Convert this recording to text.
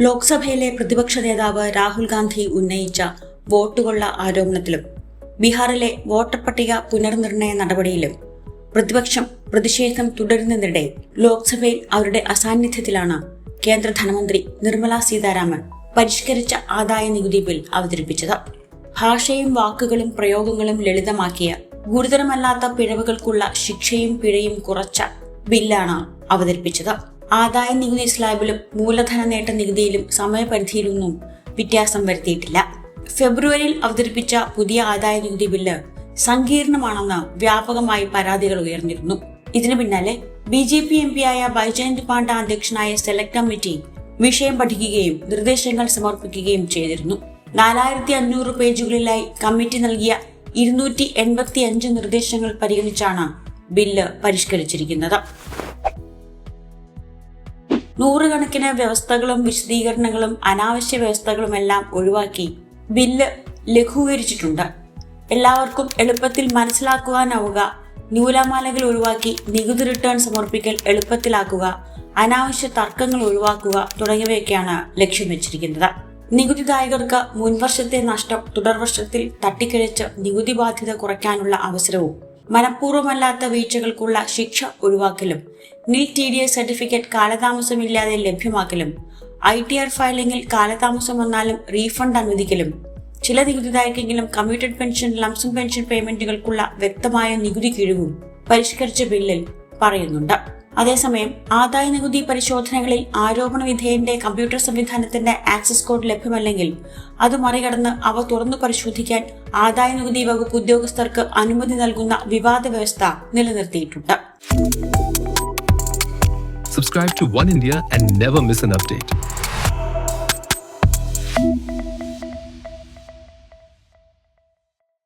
ലോക്സഭയിലെ പ്രതിപക്ഷ നേതാവ് രാഹുൽ ഗാന്ധി ഉന്നയിച്ച വോട്ടുകൊള്ള ആരോപണത്തിലും ബീഹാറിലെ വോട്ടർ പട്ടിക പുനർനിർണയ നടപടിയിലും പ്രതിപക്ഷം പ്രതിഷേധം തുടരുന്നതിനിടെ ലോക്സഭയിൽ അവരുടെ അസാന്നിധ്യത്തിലാണ് കേന്ദ്ര ധനമന്ത്രി നിർമ്മല സീതാരാമൻ പരിഷ്കരിച്ച ആദായ നികുതി ബിൽ അവതരിപ്പിച്ചത്. ഭാഷയും വാക്കുകളും പ്രയോഗങ്ങളും ലളിതമാക്കിയ ഗുരുതരമല്ലാത്ത പിഴവുകൾക്കുള്ള ശിക്ഷയും പിഴയും കുറച്ച ബില്ലാണ് അവതരിപ്പിച്ചത്. ആദായ നികുതി സ്ലാബിലും മൂലധന നേട്ട നികുതിയിലും സമയപരിധിയിലൊന്നും വ്യത്യാസം വരുത്തിയിട്ടില്ല. ഫെബ്രുവരിയിൽ അവതരിപ്പിച്ച പുതിയ ആദായ നികുതി ബില്ല് സങ്കീർണമാണെന്ന് വ്യാപകമായി പരാതികൾ ഉയർന്നിരുന്നു. ഇതിനു പിന്നാലെ ബി ജെ പി എം പിയായ ബൈജയന്ത് പാണ്ഡ അധ്യക്ഷനായ സെലക്ട് കമ്മിറ്റി വിഷയം പഠിക്കുകയും നിർദ്ദേശങ്ങൾ സമർപ്പിക്കുകയും ചെയ്തിരുന്നു. നാലായിരത്തി അഞ്ഞൂറ് പേജുകളിലായി കമ്മിറ്റി നൽകിയ ഇരുന്നൂറ്റി എൺപത്തി അഞ്ച് നിർദ്ദേശങ്ങൾ പരിഗണിച്ചാണ് ബില്ല് പരിഷ്കരിച്ചിരിക്കുന്നത്. നൂറുകണക്കിന് വ്യവസ്ഥകളും വിശദീകരണങ്ങളും അനാവശ്യ വ്യവസ്ഥകളും എല്ലാം ഒഴിവാക്കി ബില്ല് ലഘൂകരിച്ചിട്ടുണ്ട്. എല്ലാവർക്കും എളുപ്പത്തിൽ മനസ്സിലാക്കുവാനാവുക നൂലാമാലകൾ ഒഴിവാക്കി നികുതി റിട്ടേൺ സമർപ്പിക്കൽ എളുപ്പത്തിലാക്കുക അനാവശ്യ തർക്കങ്ങൾ ഒഴിവാക്കുക തുടങ്ങിയവയൊക്കെയാണ് ലക്ഷ്യം വെച്ചിരിക്കുന്നത്. നികുതിദായകർക്ക് മുൻവർഷത്തെ നഷ്ടം തുടർവർഷത്തിൽ തട്ടിക്കഴിച്ച് നികുതി ബാധ്യത കുറയ്ക്കാനുള്ള അവസരവും മനഃപൂർവമല്ലാത്ത വീഴ്ചകൾക്കുള്ള ശിക്ഷ ഒഴിവാക്കലും നീറ്റ് ടി ഡി എസ് സർട്ടിഫിക്കറ്റ് കാലതാമസമില്ലാതെ ലഭ്യമാക്കലും ഐ ടി ആർ ഫയലിംഗിൽ കാലതാമസം വന്നാലും റീഫണ്ട് അനുവദിക്കലും ചില നികുതിദായകെങ്കിലും commuted pension lump sum pension പേയ്മെന്റുകൾക്കുള്ള വ്യക്തമായ നികുതി കിഴിവും പരിഷ്കരിച്ച ബില്ലിൽ പറയുന്നുണ്ട്. അതേസമയം ആദായ നികുതി പരിശോധനകളിൽ ആരോപണ വിധേയന്റെ കമ്പ്യൂട്ടർ സംവിധാനത്തിന്റെ ആക്സസ് കോഡ് ലഭ്യമല്ലെങ്കിൽ അത് മറികടന്ന് അവ തുറന്നു പരിശോധിക്കാൻ ആദായ നികുതി വകുപ്പ് ഉദ്യോഗസ്ഥർക്ക് അനുമതി നൽകുന്ന വിവാദ വ്യവസ്ഥ നിലനിർത്തിയിട്ടുണ്ട് Subscribe to One India and never miss an update.